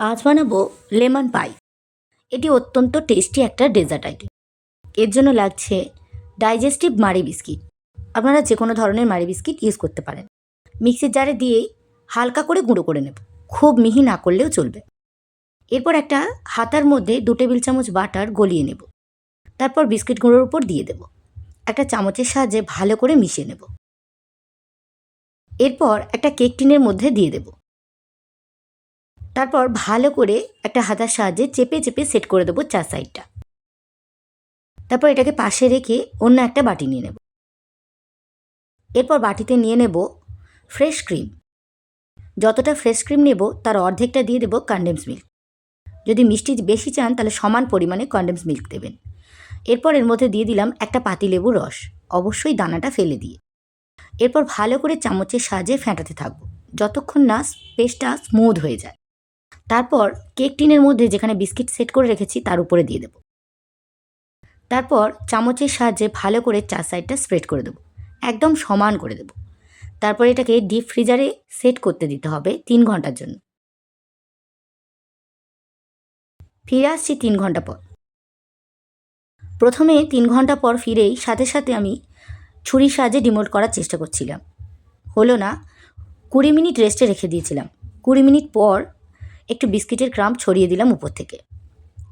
আজ বানাবো লেমন পাই। এটি অত্যন্ত টেস্টি একটা ডেজার্ট আইটেম। এর জন্য লাগছে ডাইজেস্টিভ মারি বিস্কিট। আপনারা যে কোনো ধরনের মারি বিস্কিট ইউজ করতে পারেন। মিক্সির জারে দিয়ে হালকা করে গুঁড়ো করে নেব। খুব মিহি না করলেও চলবে। এরপর একটা হাতার মধ্যে দু টেবিল চামচ বাটার গলিয়ে নেব। তারপর বিস্কিট গুঁড়োর উপর দিয়ে দেব। একটা চামচের সাহায্যে ভালো করে মিশিয়ে নেব। এরপর একটা কেক টিনের মধ্যে দিয়ে দেব। তারপর ভালো করে একটা হাতার সাহায্যে চেপে চেপে সেট করে দেবো চার সাইডটা তারপর এটাকে পাশে রেখে অন্য একটা বাটি নিয়ে নেব। এরপর বাটিতে নিয়ে নেব ফ্রেশ ক্রিম যতটা ফ্রেশ ক্রিম নেব, তার অর্ধেকটা দিয়ে দেবো কনডেন্স মিল্ক যদি মিষ্টি বেশি চান, তাহলে সমান পরিমাণে কনডেন্স মিল্ক দেবেন। এরপর এর মধ্যে দিয়ে দিলাম একটা পাতিলেবুর রস। অবশ্যই দানাটা ফেলে দিয়ে। এরপর ভালো করে চামচের সাহায্যে ফেটাতে থাকব। যতক্ষণ না পেস্টটা স্মুথ হয়ে যায়। তারপর কেক টিনের মধ্যে যেখানে বিস্কিট সেট করে রেখেছি তার উপরে দিয়ে দেবো। তারপর চামচের সাহায্যে ভালো করে চার সাইডটা স্প্রেড করে দেবো। একদম সমান করে দেবো। তারপর এটাকে ডিপ ফ্রিজারে সেট করতে দিতে হবে তিন ঘণ্টার জন্য। ফিরে আসছি তিন ঘণ্টা পর। প্রথমে তিন ঘণ্টা পর ফিরেই সাথে সাথে আমি ছুরির সাহায্যে ডিমোল্ড করার চেষ্টা করছিলাম। হলো না, কুড়ি মিনিট রেস্টে রেখে দিয়েছিলাম। কুড়ি মিনিট পর একটু বিস্কিটের ক্রাম ছড়িয়ে দিলাম উপর থেকে।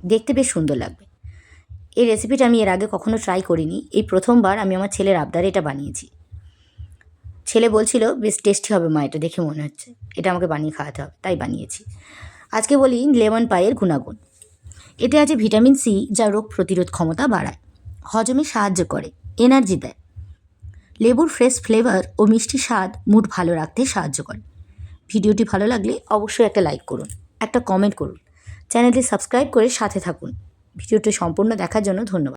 দেখতে বেশ সুন্দর লাগবে। এই রেসিপিটা আমি এর আগে কখনো ট্রাই করিনি। এই প্রথমবার আমি আমার ছেলের আবদারে এটা বানিয়েছি। ছেলে বলছিল, বেশ টেস্টি হবে মা, এটা দেখে মনে হচ্ছে। এটা আমাকে বানিয়ে খাওয়াতে হবে। তাই বানিয়েছি। আজকে বলি লেমন পায়ের গুণাগুণ। এতে আছে ভিটামিন সি যা রোগ প্রতিরোধ ক্ষমতা বাড়ায়, হজমে সাহায্য করে এনার্জি দেয়। লেবুর ফ্রেশ ফ্লেভার ও মিষ্টি স্বাদ মুড ভালো রাখতে সাহায্য করে। ভিডিওটি ভালো লাগলে অবশ্যই একটা লাইক করুন। একটা কমেন্ট করুন। চ্যানেলটি সাবস্ক্রাইব করে সাথে থাকুন। ভিডিওটি সম্পূর্ণ দেখার জন্য ধন্যবাদ।